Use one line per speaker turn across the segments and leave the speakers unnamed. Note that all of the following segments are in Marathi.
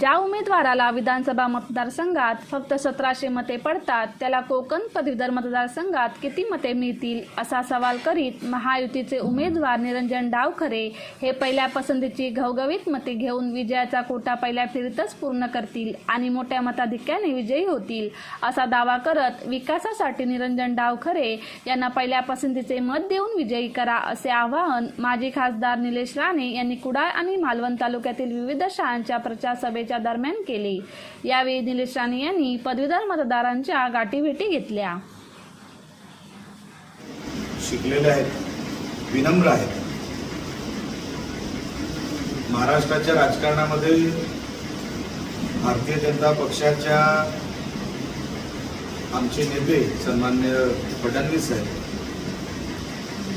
ज्या उमेदवाराला विधानसभा मतदारसंघात फक्त सतराशे मते पडतात त्याला कोकण पदवीधर मतदारसंघात किती मते मिळतील असा सवाल करीत महायुतीचे उमेदवार निरंजन डावखरे हे पहिल्या पसंतीची घवघवीत मते घेऊन विजयाचा कोटा पहिल्या फेरीतच पूर्ण करतील आणि मोठ्या मताधिक्याने विजयी होतील असा दावा करत विकासासाठी निरंजन डावखरे यांना पहिल्या पसंतीचे मत देऊन विजयी करा असे आवाहन माजी खासदार निलेश राणे यांनी कुडाळ आणि मालवण तालुक्यातील विविध शाळांच्या प्रचार सभेच्या दरम्यान केली. यावेळी निलेश राणे यांनी पदवीधर मतदारांच्या गाठीभेटी घेतल्या.
शिकलेले आहेत. विनम्र आहेत. महाराष्ट्राच्या राजकारणामध्ये भारतीय जनता पक्षाच्या आमचे नेते सन्मान्य फडणवीस आहेत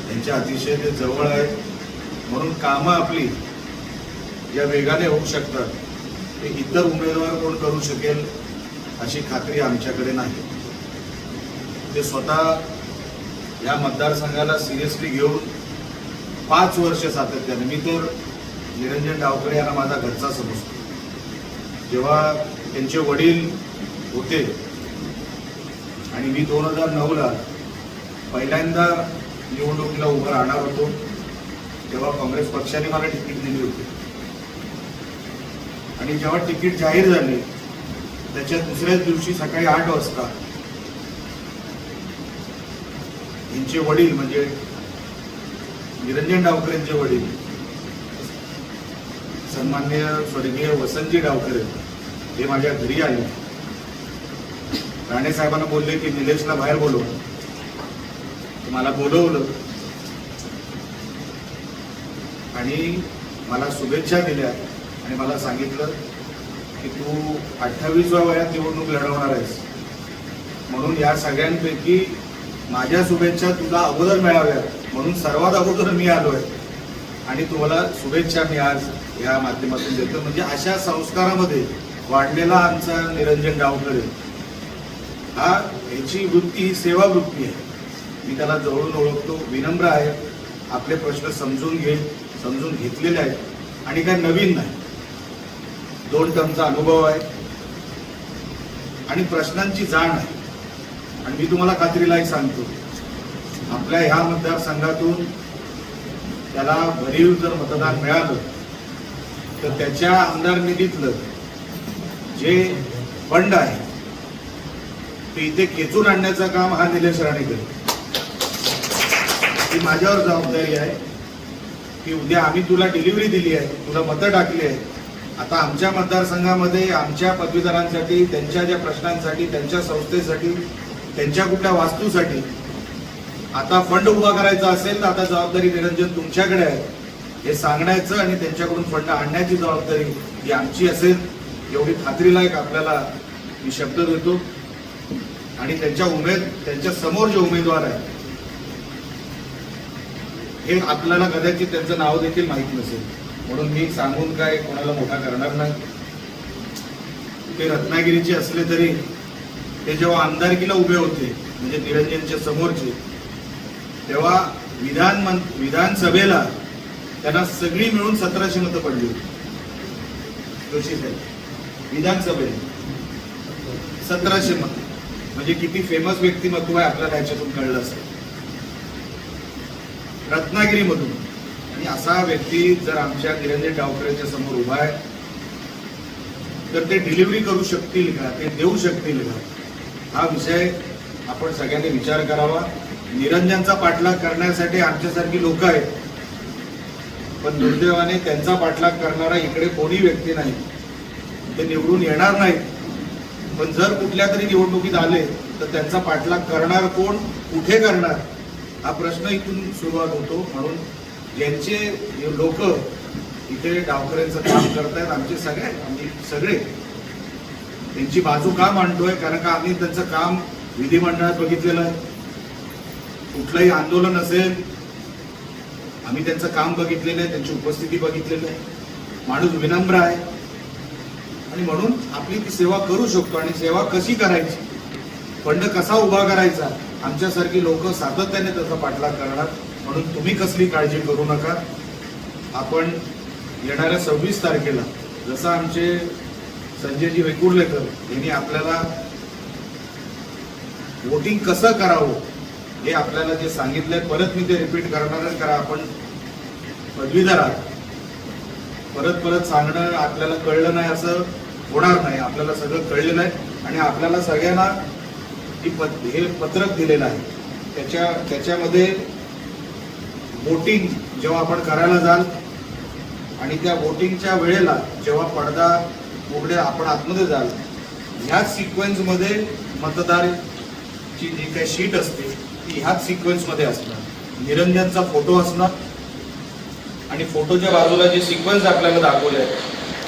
त्यांच्या अतिशय ते जवळ आहेत. म्हणून कामं आपली या वेगाने होऊ शकतात. ते इतर उमेदवार कोण करू शकेल अशी खात्री आमच्याकडे नाही. ते स्वतः या मतदारसंघाला सिरियसली घेऊन पाच वर्ष सातत्याने मी तर निरंजन डावकरे यांना माझा घरचा समजतो. जेव्हा त्यांचे वडील होते आणि मी दोन हजार नऊला पहिल्यांदा निवडणुकीला उभं राहणार होतो तेव्हा काँग्रेस पक्षाने मला तिकीट दिली होती. आणि जेव्हा तिकीट जाहीर झाली त्याच्या दुसऱ्याच दिवशी सकाळी आठ वाजता यांचे वडील म्हणजे निरंजन डावकर यांचे वडील सन्मान्य स्वर्गीय वसंतजी डावकर हे माझ्या घरी आले. राणे साहेबांना बोलले की निलेशला बाहेर बोलव. मला बोलवलं. आणि मला शुभेच्छा दिल्या. आणि मला सांगितलं की तू अठ्ठावीसव्या वयात निवडणूक लढवणार आहेस. म्हणून या सगळ्यांपैकी माझ्या शुभेच्छा तुला अगोदर मिळाव्यात. म्हणून सर्वात अगोदर मी आलो आहे आणि तुम्हाला शुभेच्छा मी आज या माध्यमातून देतो. म्हणजे अशा संस्कारामध्ये वाढलेला आमचा निरंजन गावकर हा याची वृत्ती ही सेवा वृत्ती आहे. मी त्याला जवळून ओळखतो विनम्र आहे. आपले प्रश्न समजून घेईल समजून घेतलेले आहेत. आणि काय नवीन नाही. दोन टर्मचा अनुभव आहे. आणि प्रश्नांची जाण आहे. आणि मी तुम्हाला खात्रीलाही सांगतो. आपल्या ह्या मतदारसंघातून त्याला भरीव जर मतदान मिळालं तर त्याच्या आमदार निधीतलं जे फंड आहे ते इथे खेचून आणण्याचं काम हा निलेश राणे करेल ही माझ्यावर जबाबदारी आहे की उद्या आम्ही तुला डिलिव्हरी दिली आहे तुला मतं टाकली आहे आता आमच्या मतदारसंघामध्ये आमच्या पदवीधरांसाठी त्यांच्या ज्या प्रश्नांसाठी त्यांच्या संस्थेसाठी त्यांच्या कुठल्या वास्तूसाठी आता फंड उभा करायचा असेल तर आता जबाबदारी निरंजन तुमच्याकडे आहे. हे सांगण्याचं आणि त्यांच्याकडून फंड आणण्याची जबाबदारी ही आमची असेल एवढी खात्रीलायक आपल्याला मी शब्द देतो. आणि त्यांच्या उमेद त्यांच्यासमोर जे उमेदवार आहेत हे आपल्याला कदाचित त्यांचं नाव देखील माहीत नसेल. म्हणून मी सांगून काय कोणाला मोठा करणार नाही. ते रत्नागिरीचे असले तरी ते जेव्हा आमदारकीला उभे होते म्हणजे निरंजनच्या समोरचे तेव्हा विधान मं विधानसभेला त्यांना सगळी मिळून सतराशे मतं पडली होती. जोशी साहेब विधानसभेला. सतराशे मत. म्हणजे किती फेमस व्यक्तिमत्व आहे आपल्याला याच्यातून कळलं असेल रत्नागिरीमधून. आणि असा व्यक्ती जर आमच्या गिरंजे डावकरेच्या समोर उभा आहे तर ते डिलिव्हरी करू शकतील का? ते देऊ शकतील का? हा विषय आपण सगळ्यांनी विचार करावा. निरंजनचा पाठलाग करण्यासाठी आमच्यासारखी लोक आहेत. पण दुर्दैवाने त्यांचा पाठलाग करणारा इकडे कोणी व्यक्ती नाही. ते निवडून येणार नाहीत. पण जर कुठल्या तरी निवडणुकीत आले तर त्यांचा पाठलाग करणार कोण? कुठे करणार? हा प्रश्न इथून सुरुवात होतो. म्हणून यांचे लोक इथे डावकऱ्यांचं काम करतायत आमचे सगळे आम्ही सगळे. त्यांची बाजू का मांडतोय? कारण का आम्ही त्यांचं काम विधिमंडळात बघितलेलं आहे. कुठलंही आंदोलन असेल आम्ही त्यांचं काम बघितलेलं आहे त्यांची उपस्थिती बघितलेली आहे. माणूस विनम्र आहे. आणि म्हणून आपली ती सेवा करू शकतो आणि सेवा कशी करायची? फंड कसा उभा करायचा? आमच्यासारखी लोक सातत्याने त्याचा पाठलाग करणार. म्हणून तुम्ही कसली काळजी करू नका. आपण येणाऱ्या सव्वीस तारखेला जसं आमचे संजयजी वेकुर्लेकर यांनी आपल्याला वोटिंग कसं करावं हे आपल्याला जे सांगितलंय परत मी ते रिपीट करणारच करा आपण पदवीधर आहात. परत परत सांगणं आपल्याला कळलं नाही असं होणार नाही. आपल्याला सगळं कळलेलं आहे. आणि आपल्याला सगळ्यांना ही पत हे पत्रक दिलेलं आहे. त्याच्या त्याच्यामध्ये वोटिंग जेव्हा आपण करायला जाल आणि त्या वोटिंगच्या वेळेला जेव्हा पडदा उघडे आपण आतमध्ये जाल ह्याच सिक्वेन्समध्ये मतदारची जी काही शीट असते ती ह्याच सिक्वेन्समध्ये असणार. निरंजनचा फोटो असणार. आणि फोटोच्या बाजूला जे सिक्वेन्स आपल्याला दाखवले आहे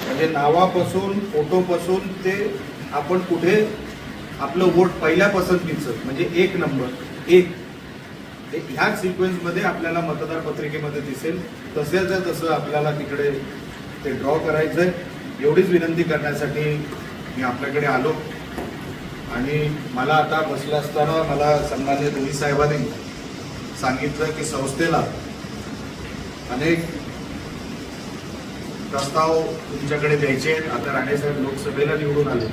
म्हणजे नावापासून फोटोपासून ते आपण कुठे आपलं वोट पहिल्या पसंतीचं म्हणजे एक नंबर एक. एक ह्याच सिक्वेन्समध्ये आपल्याला मतदार पत्रिकेमध्ये दिसेल. तसेच तसं आपल्याला तिकडे ते ड्रॉ करायचंय. एवढीच विनंती करण्यासाठी मी आपल्याकडे आलो. आणि मला आता बसलं असताना मला सन्मान्य दोन्ही साहेबांनी सांगितलं की संस्थेला अनेक प्रस्ताव तुमच्याकडे द्यायचे आहेत. आता राणेसाहेब लोकसभेला निवडून आले.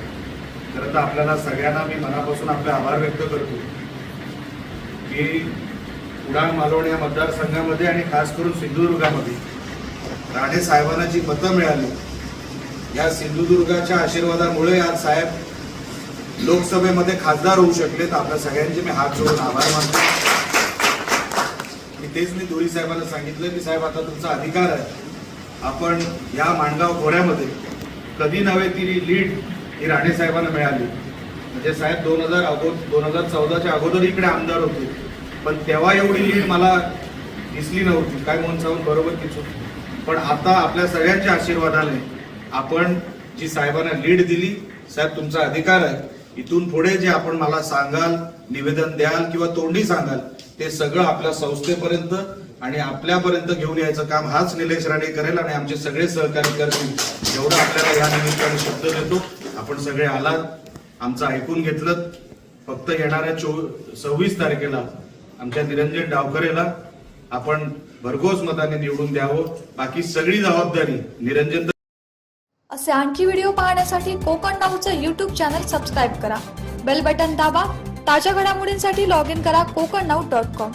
खरं तर आपल्याला सगळ्यांना मी मनापासून आपले आभार व्यक्त करतो की उडाण मालवण या मतदारसंघामध्ये आणि खास करून सिंधुदुर्गामध्ये. राणे साहेबांना जी मतं मिळाली या सिंधुदुर्गाच्या आशीर्वादामुळे आज साहेब लोकसभेमध्ये खासदार होऊ शकले तर आपल्या सगळ्यांचे मी हात जोडून आभार मानतो. मी तेच मी धोरी साहेबांना सांगितलं की साहेब आता तुमचा अधिकार आहे. आपण या माणगाव खोऱ्यामध्ये कधी नव्हे ती लीड ही राणे साहेबांना मिळाली. म्हणजे साहेब दोन हजार अगोदर दोन हजार चौदाच्या अगोदर इकडे आमदार होते. पण तेव्हा एवढी लीड मला दिसली नव्हती. काय म्हणून सांगून बरोबर की चूक पण आता आपल्या सगळ्यांच्या आशीर्वादाने आपण जी साहेबांना लीड दिली साहेब तुमचा अधिकार आहे. इथून पुढे जे आपण मला सांगाल निवेदन द्याल किंवा तोंडी सांगाल ते सगळं आपल्या संस्थेपर्यंत आणि आपल्यापर्यंत घेऊन यायचं काम हाच निलेश राणे करेल आणि आमचे सगळे सहकारी करतील. एवढं आपल्याला या निमित्ताने शब्द देतो. आपण सगळे आलात. आमचं ऐकून घेतलं. फक्त येणाऱ्या चो सव्वीस तारखेला आमच्या निरंजन डावकरेला आपण भरघोस मताने निवडून द्यावं. बाकी सगळी जबाबदारी निरंजन
असे आणखी व्हिडिओ पाहण्यासाठी कोकण नाऊचं युट्यूब चॅनल सबस्क्राईब करा. बेल बटन दाबा. ताज्या घडामोडींसाठी लॉग इन करा कोकण नाऊ डॉट कॉम